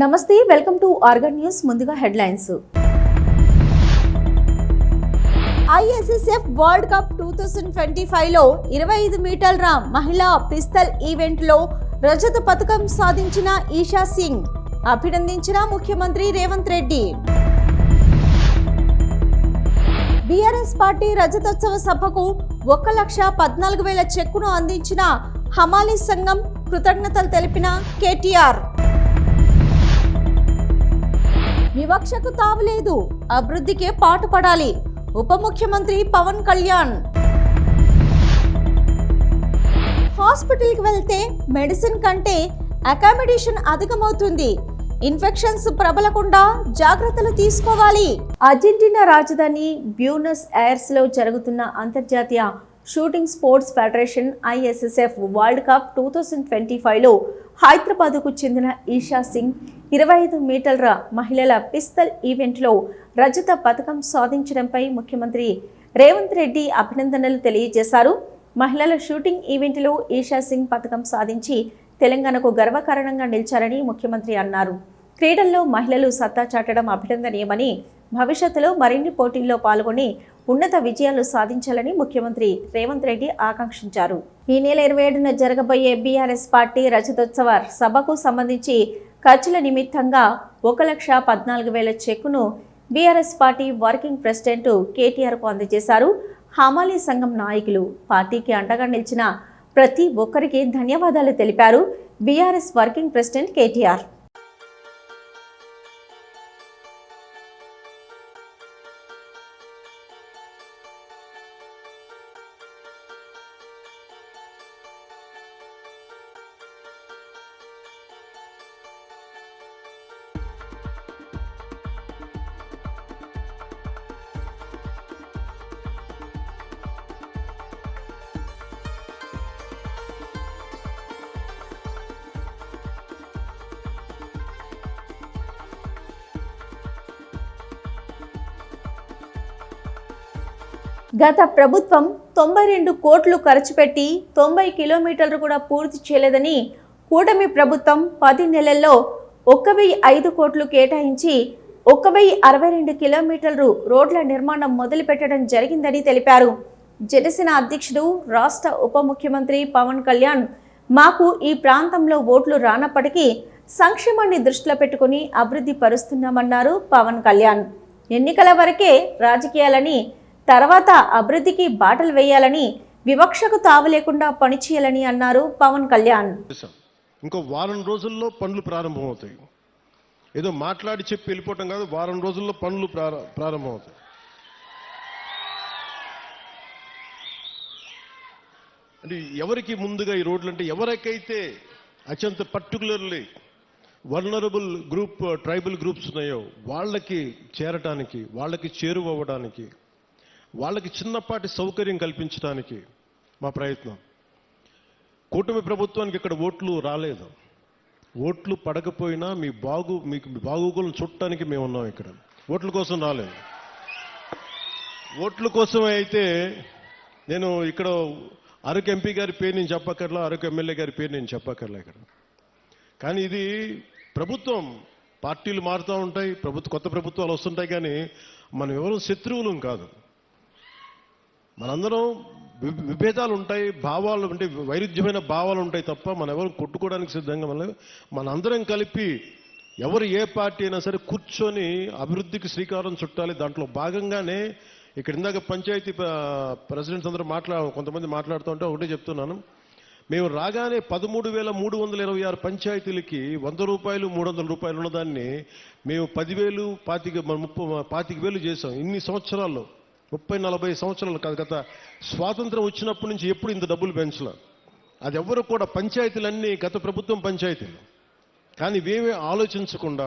నమస్తే welcome to organ news ముందుగా headlines. ISSF world cup two thousand twenty ఫైవ్లో ఇరవై ఐదు మీటర్ల మహిళా పిస్తల్ ఈవెంట్లో రజత పథకం సాధించిన ఈషా సింగ్ అభినందించిన ముఖ్యమంత్రి రేవంత్ రెడ్డి. బీఆర్ఎస్ పార్టీ రజతోత్సవ సభకు ఒక లక్ష పద్నాలుగు వేల చెక్కును అందించిన హమాలీ సంఘం కృతజ్ఞతలు తెలిపిన కేటీఆర్. వివక్షకు తావులేదు అభివృద్ధికే పాటుపడాలి ఉప ముఖ్యమంత్రి పవన్ కళ్యాణ్. హాస్పిటల్కి వెళ్తే మెడిసిన్ కంటే అకామిడేషన్ అధికమవుతుంది. ఇన్ఫెక్షన్స్ ప్రబలకుండా జాగ్రత్తలు తీసుకోవాలి. అర్జెంటీనా రాజధాని బ్యూనస్ ఎయిర్స్లో లో జరుగుతున్న అంతర్జాతీయ shooting sports federation ISSF world cup two thousand twenty ఫైవ్లో హైదరాబాద్కు చెందిన ఈషా సింగ్ ఇరవై ఐదు మీటర్ల మహిళల పిస్తల్ ఈవెంట్లో రజత పథకం సాధించడంపై ముఖ్యమంత్రి రేవంత్ రెడ్డి అభినందనలు తెలియజేశారు. మహిళల షూటింగ్ ఈవెంట్లో ఈషా సింగ్ పథకం సాధించి తెలంగాణకు గర్వకారణంగా నిలిచారని ముఖ్యమంత్రి అన్నారు. క్రీడల్లో మహిళలు సత్తా చాటడం అభినందనీయమని భవిష్యత్తులో మరిన్ని పోటీల్లో పాల్గొని ఉన్నత విజయాలు సాధించాలని ముఖ్యమంత్రి రేవంత్ రెడ్డి ఆకాంక్షించారు. ఈ నెల ఇరవై ఏడున జరగబోయే బీఆర్ఎస్ పార్టీ రజతోత్సవ సభకు సంబంధించి ఖర్చుల నిమిత్తంగా ఒక లక్ష పద్నాలుగు వేల చెక్కును బీఆర్ఎస్ పార్టీ వర్కింగ్ ప్రెసిడెంట్ కేటీఆర్కు అందజేశారు. హమాలీ సంఘం నాయకులు పార్టీకి అండగా నిలిచిన ప్రతి ఒక్కరికి ధన్యవాదాలు తెలిపారు బీఆర్ఎస్ వర్కింగ్ ప్రెసిడెంట్ కేటీఆర్. గత ప్రభుత్వం తొంభై రెండు కోట్లు ఖర్చు పెట్టి తొంభై కిలోమీటర్లు కూడా పూర్తి చేయలేదని కూటమి ప్రభుత్వం పది నెలల్లో ఒక్క వెయ్యి ఐదు కోట్లు కేటాయించి ఒక్క వెయ్యి అరవై రెండు కిలోమీటర్లు రోడ్ల నిర్మాణం మొదలుపెట్టడం జరిగిందని తెలిపారు. జనసేన అధ్యక్షుడు రాష్ట్ర ఉప ముఖ్యమంత్రి పవన్ కళ్యాణ్ మాకు ఈ ప్రాంతంలో ఓట్లు రానప్పటికీ సంక్షేమాన్ని దృష్టిలో పెట్టుకుని అభివృద్ధి పరుస్తున్నామన్నారు పవన్ కళ్యాణ్. ఎన్నికల వరకే రాజకీయాలని తర్వాత అభివృద్ధికి బాటలు వేయాలని వివక్షకు తావు లేకుండా పనిచేయాలని అన్నారు పవన్ కళ్యాణ్. ఇంకో వారం రోజుల్లో పనులు ప్రారంభమవుతాయి. ఏదో మాట్లాడి చెప్పి వెళ్ళిపోవటం కాదు వారం రోజుల్లో పనులు ప్రారంభమవుతాయి. అంటే ఎవరికి ముందుగా ఈ రోడ్లు అంటే ఎవరికైతే అత్యంత particularly vulnerable group tribal groups ఉన్నాయో వాళ్ళకి చేరటానికి వాళ్ళకి చేరువవ్వడానికి వాళ్ళకి చిన్నపాటి సౌకర్యం కల్పించడానికి మా ప్రయత్నం. కూటమి ప్రభుత్వానికి ఇక్కడ ఓట్లు రాలేదు. ఓట్లు పడకపోయినా మీ బాగు మీకు బాగోగులను చుట్టానికి మేము ఉన్నాం ఇక్కడ. ఓట్ల కోసం రాలేదు. ఓట్ల కోసం అయితే నేను ఇక్కడ అరకు ఎంపీ గారి పేరు నేను చెప్పక్కర్లా అరకు ఎమ్మెల్యే గారి పేరు నేను చెప్పక్కర్లా ఇక్కడ. కానీ ఇది ప్రభుత్వం. పార్టీలు మారుతూ ఉంటాయి ప్రభుత్వ కొత్త ప్రభుత్వాలు వస్తుంటాయి కానీ మనం ఎవరు శత్రువులం కాదు. మనందరం విభేదాలు ఉంటాయి భావాలు అంటే వైరుధ్యమైన భావాలు ఉంటాయి తప్ప మనం ఎవరు కొట్టుకోవడానికి సిద్ధంగా మనం మనందరం కలిపి ఎవరు ఏ పార్టీ అయినా సరే కూర్చొని అభివృద్ధికి శ్రీకారం చుట్టాలి. దాంట్లో భాగంగానే ఇక్కడ ఇందాక పంచాయతీ ప్రెసిడెంట్స్ అందరూ మాట్లా కొంతమంది మాట్లాడుతూ ఉంటే ఒకటే చెప్తున్నాను. మేము రాగానే పదమూడు వేల మూడు వందల ఇరవై ఆరు పంచాయతీలకి వంద రూపాయలు మూడు వందల రూపాయలు ఉన్నదాన్ని మేము పదివేలు పాతిక ముప్పై పాతిక వేలు చేసాం ఇన్ని సంవత్సరాల్లో. ముప్పై నలభై సంవత్సరాలు కాదు గత స్వాతంత్రం వచ్చినప్పటి నుంచి ఎప్పుడు ఇంత డబ్బులు పెంచలే? అది ఎవరు కూడా పంచాయతీలన్నీ గత ప్రభుత్వం పంచాయతీలు. కానీ ఇవేమీ ఆలోచించకుండా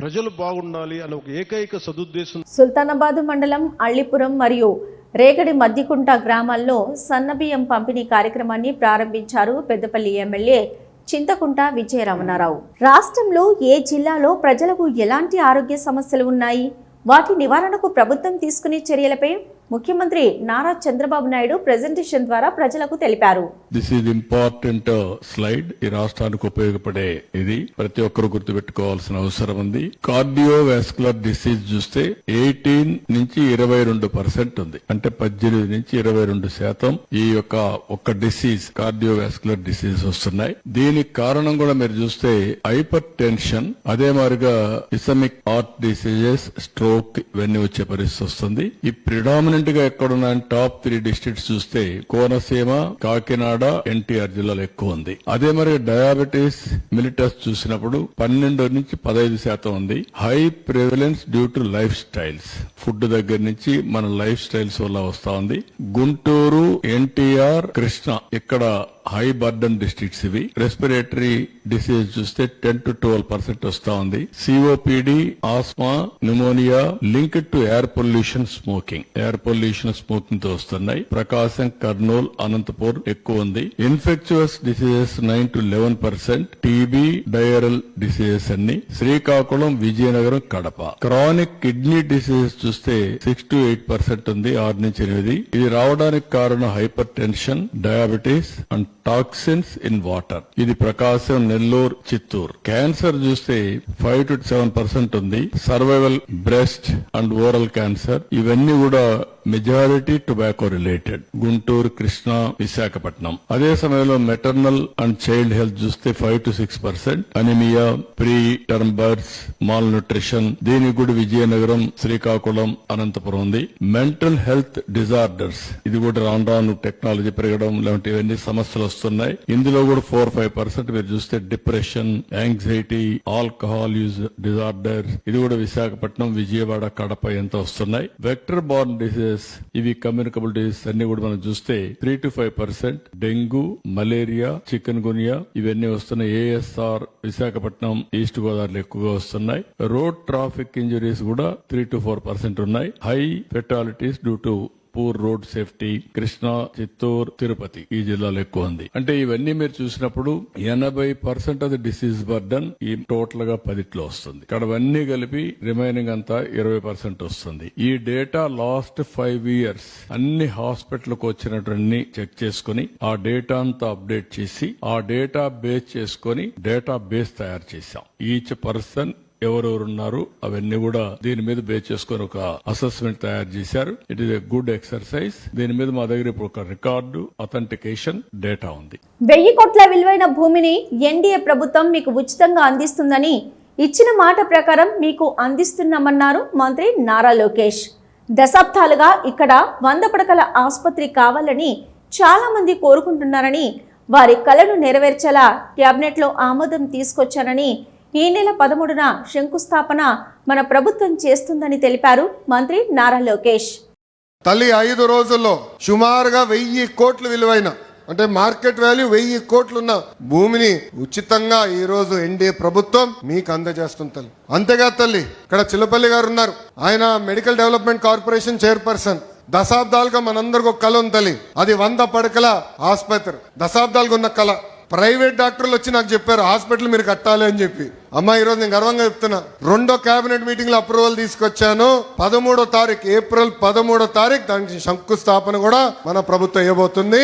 ప్రజలు బాగుండాలి అనే ఒక ఏకైక సదుద్దేశం. సుల్తానాబాద్ మండలం అళ్ళిపురం మరియు రేగడి మద్దికుంట గ్రామాల్లో సన్నబియ్యం పంపిణీ కార్యక్రమాన్ని ప్రారంభించారు పెద్దపల్లి ఎమ్మెల్యే చింతకుంట విజయరమణారావు. రాష్ట్రంలో ఏ జిల్లాలో ప్రజలకు ఎలాంటి ఆరోగ్య సమస్యలు ఉన్నాయి? వాటి నివారణకు ప్రభుత్వం తీసుకునే చర్యలపై ముఖ్యమంత్రి నారా చంద్రబాబు నాయుడు ప్రెజెంటేషన్ ద్వారా ప్రజలకు తెలిపారు. దిస్ ఈజ్ ఇంపార్టెంట్ స్లైడ్ ఈ రాష్ట్రానికి ఉపయోగపడే ఇది. ప్రతి ఒక్కరు గుర్తుపెట్టుకోవాల్సిన అవసరం ఉంది. కార్డియో వాస్కులర్ డిసీజ్ చూస్తే ఎయిటీన్ నుంచి ఇరవై రెండు పర్సెంట్ ఉంది. అంటే పద్దెనిమిది నుంచి ఇరవై రెండు శాతం ఈ యొక్క ఒక డిసీజ్ కార్డియో వాస్కులర్ డిసీజ్ వస్తున్నాయి. దీనికి కారణం కూడా మీరు చూస్తే హైపర్ టెన్షన్ అదే మారిగా ఇసమిక్ హార్ట్ డిసీజెస్ స్ట్రోక్ ఇవన్నీ వచ్చే పరిస్థితి వస్తుంది. ఈ ప్రిడామినెంట్ గా ఎక్కడున్న టాప్ త్రీ డిస్ట్రిక్ట్స్ చూస్తే కోనసీమ కాకినాడ ఎన్టీఆర్ జిల్లాలో ఎక్కువ ఉంది. అదే మరి డయాబెటీస్ మిలిటస్ చూసినప్పుడు పన్నెండు నుంచి పదహైదు శాతం ఉంది. High prevalence due to lifestyles. Food దగ్గర నుంచి మన లైఫ్ స్టైల్స్ వల్ల వస్తా ఉంది. గుంటూరు ఎన్టీఆర్ కృష్ణ ఇక్కడ హై బర్డన్ డిస్ట్రిక్ట్స్ ఇవి. రెస్పిరేటరీ డిసీజ్ చూస్తే టెన్ టు ట్వెల్వ్ పర్సెంట్ వస్తా ఉంది. COPD asthma pneumonia linked to air pollution smoking air pollution స్మోకింగ్తో వస్తున్నాయి. ప్రకాశం కర్నూల్ అనంతపూర్ ఎక్కువ ఉంది. Infectious diseases nine to eleven percent TB diarrhoeal diseases అన్ని. Srikakulam Vizianagaram Kadapa. Chronic kidney diseases చూస్తే six to eight percent ఉంది. ఆరు నుంచి ఎనిమిది. ఇది రావడానికి కారణం hypertension diabetes and toxins in water ఇది ప్రకాశం నెల్లూరు చిత్తూరు. క్యాన్సర్ చూస్తే ఫైవ్ టు సెవెన్ పర్సెంట్ ఉంది. Survival breast and oral cancer ఇవన్నీ కూడా majority tobacco related Guntur Krishna Visakhapatnam అదే సమయంలో మెటర్నల్ అండ్ చైల్డ్ హెల్త్ చూస్తే five to six percent anaemia pre term births malnutrition దీనికి కూడా విజయనగరం శ్రీకాకుళం అనంతపురం ఉంది. మెంటల్ హెల్త్ డిజార్డర్స్ ఇది కూడా రాను రాను టెక్నాలజీ పెరగడం లాంటి ఇవన్నీ సమస్యలు వస్తున్నాయి. ఇందులో కూడా ఫోర్ ఫైవ్ పర్సెంట్ మీరు చూస్తే depression anxiety alcohol use disorder ఇది కూడా విశాఖపట్నం విజయవాడ కడప ఎంత వస్తున్నాయి. వెక్టర్ బార్న్ డిసీజెస్ ఇవి కమ్యూనికబుల్ అన్ని కూడా మనం చూస్తే three to five percent dengue malaria chikungunya ఇవన్నీ వస్తున్నాయి. ఏఎస్ఆర్ విశాఖపట్నం ఈస్ట్ గోదావరిలో ఎక్కువగా వస్తున్నాయి. రోడ్ ట్రాఫిక్ ఇంజరీస్ కూడా త్రీ టు ఫోర్ పర్సెంట్ ఉన్నాయి. High fatalities due to poor road safety Krishna Chittoor Tirupati ఈ జిల్లాలో ఎక్కువ ఉంది. అంటే ఇవన్నీ మీరు చూసినప్పుడు ఎనభై పర్సెంట్ ఆఫ్ డిసీజ్ బర్డన్ ఈ టోటల్గా పదిట్లో వస్తుంది. ఇక్కడ అవన్నీ కలిపి రిమైనింగ్ అంతా ఇరవై పర్సెంట్ వస్తుంది. ఈ డేటా లాస్ట్ ఫైవ్ ఇయర్స్ అన్ని హాస్పిటల్కి వచ్చినటువంటి చెక్ చేసుకుని ఆ డేటా అంతా అప్డేట్ చేసి ఆ డేటా బేస్ చేసుకుని డేటా బేస్ తయారు చేశాం. ఈచ్ పర్సన్ ఎవరెవరు ఉన్నారు అవన్నీ కూడా దీని మీద బేస్ చేసుకుని ఒక అసెస్మెంట్ తయారు చేశారు. It is a good exercise దీని మీద మా దగ్గర ఇప్పుడు ఒక రికార్డు అథెంటికేషన్ డేటా ఉంది. వెయ్యి కోట్ల విలువైన భూమిని ఎన్డీఏ ప్రభుత్వం మీకు ఉచితంగా అందిస్తుందని ఇచ్చిన మాట ప్రకారం మీకు అందిస్తున్నామన్నారు మంత్రి నారా లోకేష్. దశాబ్దాలుగా ఇక్కడ వంద పడకల ఆసుపత్రి కావాలని చాలా మంది కోరుకుంటున్నారని వారి కలను నెరవేర్చేలా క్యాబినెట్లో ఆమోదం తీసుకొచ్చానని ఈ నెల పదమూడున శంకుస్థాపన మన ప్రభుత్వం చేస్తుందని తెలిపారు మంత్రి నారా లోకేష్. తల్లి ఐదు రోజుల్లో సుమారుగా వెయ్యి కోట్లు విలువైన అంటే మార్కెట్ వాల్యూ వెయ్యి కోట్లున్న భూమిని ఉచితంగా ఈ రోజు ఎన్డీఏ ప్రభుత్వం మీకు అందజేస్తుంది తల్లి. అంతేగా తల్లి ఇక్కడ చిల్లపల్లి గారు ఉన్నారు. ఆయన మెడికల్ డెవలప్మెంట్ కార్పొరేషన్ చైర్పర్సన్. దశాబ్దాలుగా మనందరికి ఒక కళ ఉంది తల్లి. అది వంద పడకల ఆసుపత్రి. దశాబ్దాలుగా ఉన్న కళ ప్రైవేట్ డాక్టర్లు వచ్చి నాకు చెప్పారు హాస్పిటల్ మీరు కట్టాలి అని చెప్పి. అమ్మా ఈరోజు నేను గర్వంగా చెప్తున్నా. రెండో కేబినెట్ మీటింగ్లో అప్రూవల్ తీసుకొచ్చాను. పదమూడో తారీఖు ఏప్రిల్ పదమూడో తారీఖు దానికి శంకుస్థాపన కూడా మన ప్రభుత్వం ఇవ్వబోతుంది.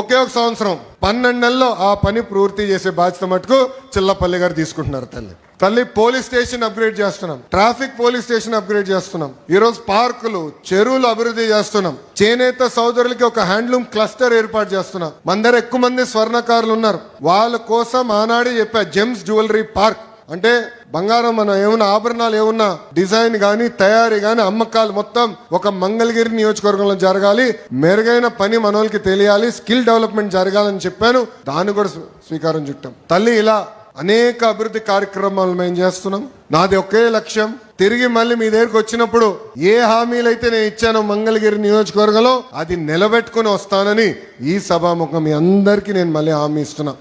ఒకే ఒక సంవత్సరం పన్నెండు నెలల్లో ఆ పని పూర్తి చేసే బాధ్యత మటుకు చిల్లపల్లి గారు తీసుకుంటున్నారు తల్లి. తల్లి పోలీస్ స్టేషన్ అప్గ్రేడ్ చేస్తున్నాం. ట్రాఫిక్ పోలీస్ స్టేషన్ అప్గ్రేడ్ చేస్తున్నాం. ఈరోజు పార్కులు చెరువులు అభివృద్ధి చేస్తున్నాం. చేనేత సోదరులకి ఒక హ్యాండ్లూమ్ క్లస్టర్ ఏర్పాటు చేస్తున్నాం. మందర ఎక్కువ మంది స్వర్ణకారులు ఉన్నారు. వాళ్ళ కోసం ఆనాడే చెప్పా జెమ్స్ జ్యువెలరీ పార్క్. అంటే బంగారం మనం ఏమన్నా ఆభరణాలు ఏమన్నా డిజైన్ గాని తయారీ గాని అమ్మకాలు మొత్తం ఒక మంగళగిరి నియోజకవర్గంలో జరగాలి. మెరుగైన పని మనోళ్ళకి తెలియాలి. స్కిల్ డెవలప్మెంట్ జరగాలని చెప్పాను. దాన్ని కూడా స్వీకారం చుట్టాం. తల్లి ఇలా అనేక అభివృద్ధి కార్యక్రమాలు మేము చేస్తున్నాం? నాది ఒకే లక్ష్యం. తిరిగి మళ్ళీ మీ దగ్గరికి వచ్చినప్పుడు ఏ హామీలైతే నేను ఇచ్చానో మంగళగిరి నియోజకవర్గంలో అది నిలబెట్టుకుని వస్తానని ఈ సభాముఖం మీ అందరికీ నేను మళ్ళీ హామీ ఇస్తున్నా.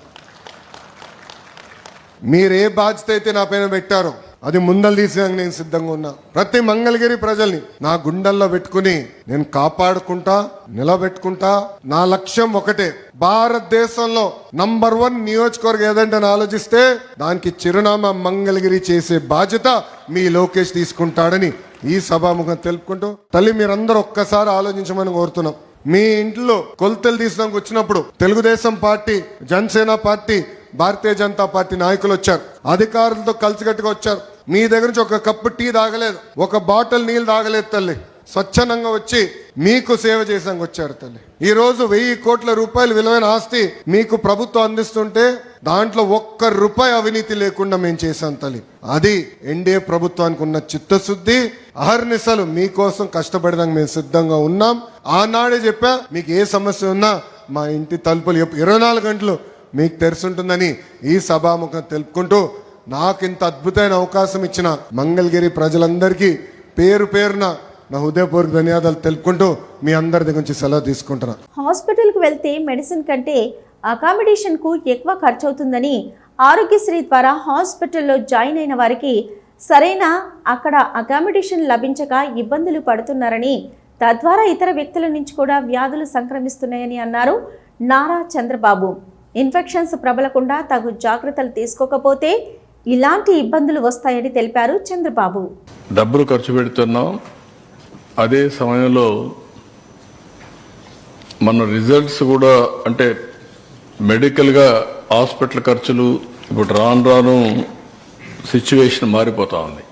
మీరు ఏ బాధ్యత అయితే నా పైన పెట్టారో అది ముందలు తీసేందుకు నేను సిద్ధంగా ఉన్నా. ప్రతి మంగళగిరి ప్రజల్ని నా గుండెల్లో పెట్టుకుని నేను కాపాడుకుంటా నిలబెట్టుకుంటా. నా లక్ష్యం ఒకటే భారతదేశంలో నంబర్ వన్ నియోజకవర్గం ఏదంటే అని ఆలోచిస్తే దానికి చిరునామా మంగళగిరి చేసే బాధ్యత మీ లోకేష్ తీసుకుంటాడని ఈ సభాముఖం తెలుపుకుంటూ తల్లి మీరందరూ ఒక్కసారి ఆలోచించమని కోరుతున్నాం. మీ ఇంట్లో కొలతలు తీసినాక వచ్చినప్పుడు Telugu Desam party Janasena party Bharatiya Janata party నాయకులు వచ్చారు. అధికారులతో కలిసికట్టుగా వచ్చారు. మీ దగ్గర నుంచి ఒక కప్పు టీ తాగలేదు ఒక బాటిల్ నీళ్ళు తాగలేదు తల్లి. స్వచ్ఛందంగా వచ్చి మీకు సేవ చేసాక వచ్చారు తల్లి. ఈ రోజు వెయ్యి కోట్ల రూపాయలు విలువైన ఆస్తి మీకు ప్రభుత్వం అందిస్తుంటే దాంట్లో ఒక్క రూపాయి అవినీతి లేకుండా మేము చేశాం తల్లి. అది ఎన్డీఏ ప్రభుత్వానికి ఉన్న చిత్తశుద్ధి అహర్నిశలు మీకోసం కష్టపడడానికి మేము సిద్ధంగా ఉన్నాం. ఆనాడే చెప్పా మీకు ఏ సమస్య ఉన్నా మా ఇంటి తలుపులు ఇరవై నాలుగు గంటలు మీకు తెరుచుంటుందని ఈ సభాముఖం తెలుపుకుంటూ నాకు ఇంత అద్భుతమైన అవకాశం ఇచ్చిన మంగళగిరి ప్రజలందరికీ పేరు పేరున నా హృదయపూర్వక ధన్యవాదాలు తెలుపుకుంటూ మీ అందరి దగ్గర నుంచి సెలవు తీసుకుంటున్నా. హాస్పిటల్కు వెళ్తే మెడిసిన్ కంటే అకామిడేషన్కు ఎక్కువ ఖర్చు అవుతుందని ఆరోగ్యశ్రీ ద్వారా హాస్పిటల్లో జాయిన్ అయిన వారికి సరైన అక్కడ అకామిడేషన్ లభించక ఇబ్బందులు పడుతున్నారని తద్వారా ఇతర వ్యక్తుల నుంచి కూడా వ్యాధులు సంక్రమిస్తున్నాయని అన్నారు నారా చంద్రబాబు. ఇన్ఫెక్షన్స్ ప్రబలకుండా తగు జాగ్రత్తలు తీసుకోకపోతే ఇలాంటి ఇబ్బందులు వస్తాయని తెలిపారు చంద్రబాబు. డబ్బులు ఖర్చు పెడుతున్నాం. అదే సమయంలో మన రిజల్ట్స్ కూడా అంటే మెడికల్గా హాస్పిటల్ ఖర్చులు ఇప్పుడు రాను రాను సిచ్యువేషన్ మారిపోతా ఉంది.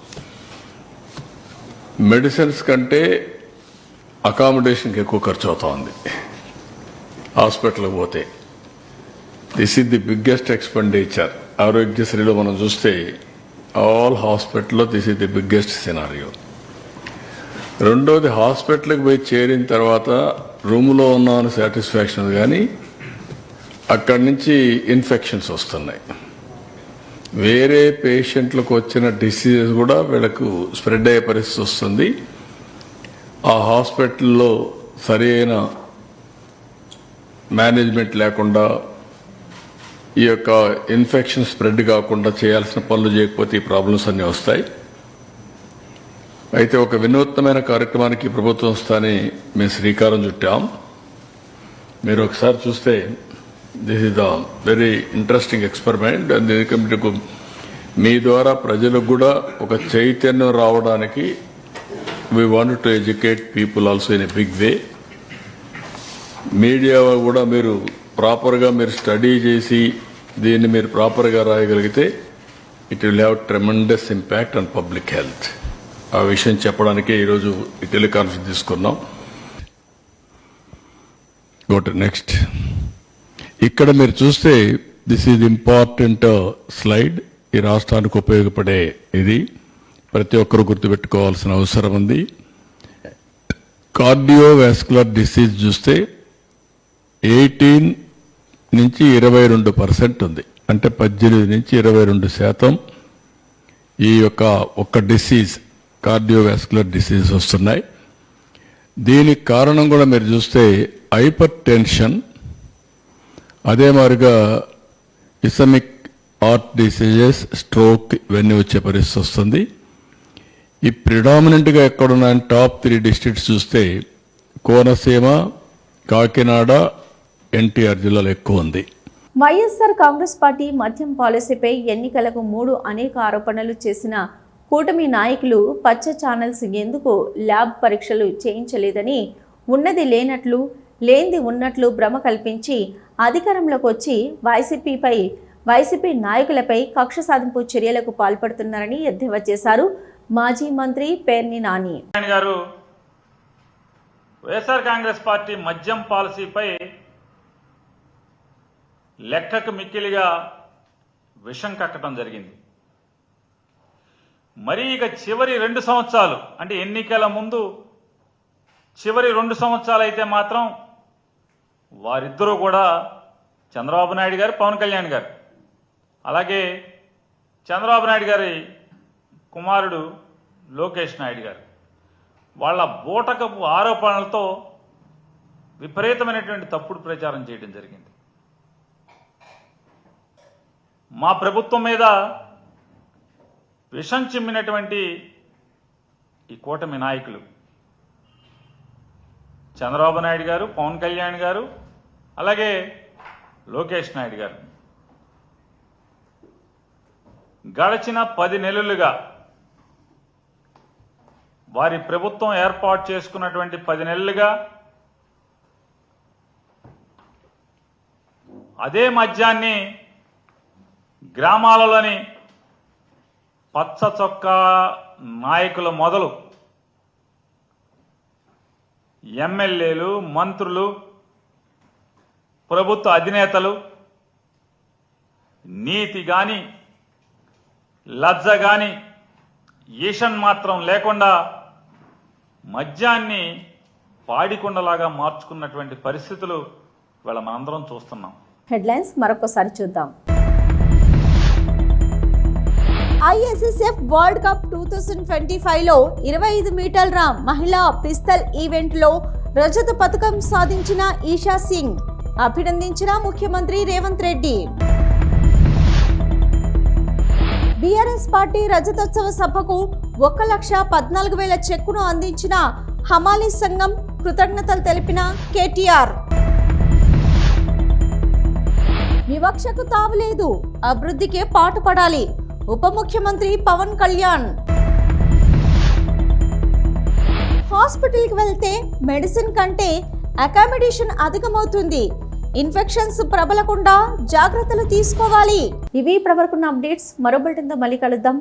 మెడిసిన్స్ కంటే అకామిడేషన్కి ఎక్కువ ఖర్చు అవుతా ఉంది. హాస్పిటల్కి పోతే. This is the biggest expenditure ఆరోగ్యశ్రీలో మనం చూస్తే ఆల్ హాస్పిటల్లో this is the biggest scenario రెండోది హాస్పిటల్కి పోయి చేరిన తర్వాత రూమ్లో ఉన్నామని సాటిస్ఫాక్షన్ కానీ అక్కడి నుంచి ఇన్ఫెక్షన్స్ వస్తున్నాయి. వేరే పేషెంట్లకు వచ్చిన డిసీజెస్ కూడా వీళ్ళకు స్ప్రెడ్ అయ్యే పరిస్థితి వస్తుంది. ఆ హాస్పిటల్లో సరైన మేనేజ్మెంట్ లేకుండా ఈ యొక్క ఇన్ఫెక్షన్ స్ప్రెడ్ కాకుండా చేయాల్సిన పనులు చేయకపోతే ఈ ప్రాబ్లమ్స్ అన్నీ వస్తాయి. అయితే ఒక వినూత్నమైన కార్యక్రమానికి ప్రభుత్వం వస్తాని మేము శ్రీకారం చుట్టాం. మీరు ఒకసారి చూస్తే this is the very interesting experiment మీకు మీ ద్వారా ప్రజలకు కూడా ఒక చైతన్యం రావడానికి we want to educate people also in a big way media కూడా మీరు ప్రాపర్గా మీరు స్టడీ చేసి దీన్ని మీరు ప్రాపర్గా రాయగలిగితే it will have tremendous impact on public health. ఆ విషయం చెప్పడానికే ఈరోజు ఈ టెలికాన్ఫరెన్స్ తీసుకున్నాం. గోట్ నెక్స్ట్ ఇక్కడ మీరు చూస్తే దిస్ ఈజ్ ఇంపార్టెంట్ స్లైడ్ ఈ రాష్ట్రానికి ఉపయోగపడే ఇది. ప్రతి ఒక్కరు గుర్తుపెట్టుకోవాల్సిన అవసరం ఉంది. కార్డియోవాస్కులర్ డిసీజ్ చూస్తే ఎయిటీన్ నుంచి ఇరవై రెండు పర్సెంట్ ఉంది. అంటే పద్దెనిమిది నుంచి ఇరవై రెండు శాతం ఈ యొక్క ఒక డిసీజ్ కార్డియోవాస్కులర్ డిసీజ్ వస్తున్నాయి. దీనికి కారణం కూడా మీరు చూస్తే హైపర్ టెన్షన్ అదే మాదిరిగా ఇసమిక్ హార్ట్ డిసీజెస్ స్ట్రోక్ ఇవన్నీ వచ్చే పరిస్థితి వస్తుంది. ఈ ప్రిడామినెంట్గా ఎక్కడున్న టాప్ త్రీ డిస్ట్రిక్ట్స్ చూస్తే కోనసీమ కాకినాడ ఎన్టీఆర్ జిల్లాలో ఎక్కువ ఉంది. వైఎస్ఆర్ కాంగ్రెస్ పార్టీ మద్యం పాలసీపై ఎన్నికలకు మూడు అనేక ఆరోపణలు చేసిన కూటమి నాయకులు పచ్చ ఛానల్స్ ఎందుకు ల్యాబ్ పరీక్షలు చేయించలేదని ఉన్నది లేనట్లు లేనిది ఉన్నట్లు భ్రమ కల్పించి అధికారంలోకి వచ్చి వైసీపీపై వైసీపీ నాయకులపై కక్ష సాధింపు చర్యలకు పాల్పడుతున్నారని ఎద్దేవా చేశారు మాజీ మంత్రి పేర్ని నాని. గారు వైఎస్ఆర్ కాంగ్రెస్ పార్టీ మద్యం పాలసీపై లెక్కకు మిక్కిలిగా విషం కక్కటం జరిగింది. మరి ఇక చివరి రెండు సంవత్సరాలు అంటే ఎన్నికల ముందు చివరి రెండు సంవత్సరాలు అయితే మాత్రం వారిద్దరూ కూడా చంద్రబాబు నాయుడు గారు పవన్ కళ్యాణ్ గారు. అలాగే చంద్రబాబు నాయుడు గారి కుమారుడు లోకేష్ నాయుడు గారు. వాళ్ళ బూటకపు ఆరోపణలతో విపరీతమైనటువంటి తప్పుడు ప్రచారం చేయడం జరిగింది. మా ప్రభుత్వం మీద విషం చిమ్మినటువంటి ఈ కూటమి నాయకులు చంద్రబాబు నాయుడు గారు పవన్ కళ్యాణ్ గారు అలాగే లోకేష్ నాయుడు గారు. గడచిన పది నెలలుగా వారి ప్రభుత్వం ఏర్పాటు చేసుకున్నటువంటి పది నెలలుగా అదే మద్యాన్ని గ్రామాలలోని పచ్చ చొక్కా నాయకుల మొదలు ఎమ్మెల్యేలు మంత్రులు ప్రభుత్వ అధినేతలు నీతి గాని లజ్జ గాని ఈషన్ మాత్రం లేకుండా మద్యాన్ని పాడికొండలాగా మార్చుకున్నటువంటి పరిస్థితులు ఇవాళ మనందరం చూస్తున్నాం. హెడ్లైన్స్ మరొకసారి చూద్దాం. ISSF world cup two thousand twenty ఫైవ్లో ఇరవై ఐదు మీటర్ల మహిళా పిస్తల్ ఈవెంట్లో రజత పథకం సాధించిన ఈషా సింగ్. అభినందించిన ముఖ్యమంత్రి రేవంత్ రెడ్డి. బీఆర్ఎస్ పార్టీ రజతోత్సవ సభకు ఒక లక్ష పద్నాలుగు వేల చెక్కును అందించిన హమాలీ సంఘం కృతజ్ఞతలు తెలిపిన కేటీఆర్. వివక్షకు తావులేదు. అభివృద్ధికే పాటుపడాలి. ఉప ముఖ్యమంత్రి పవన్ కళ్యాణ్. హాస్పిటల్కి వెళ్తే మెడిసిన్ కంటే అకామిడేషన్ అధికమవుతుంది. ఇన్ఫెక్షన్స్ ప్రబలకుండా జాగ్రత్తలు తీసుకోవాలి. ఇవి ఇప్పటివరకున్న అప్డేట్స్. మరో బులెటిన్తో మళ్ళీ కలుద్దాం.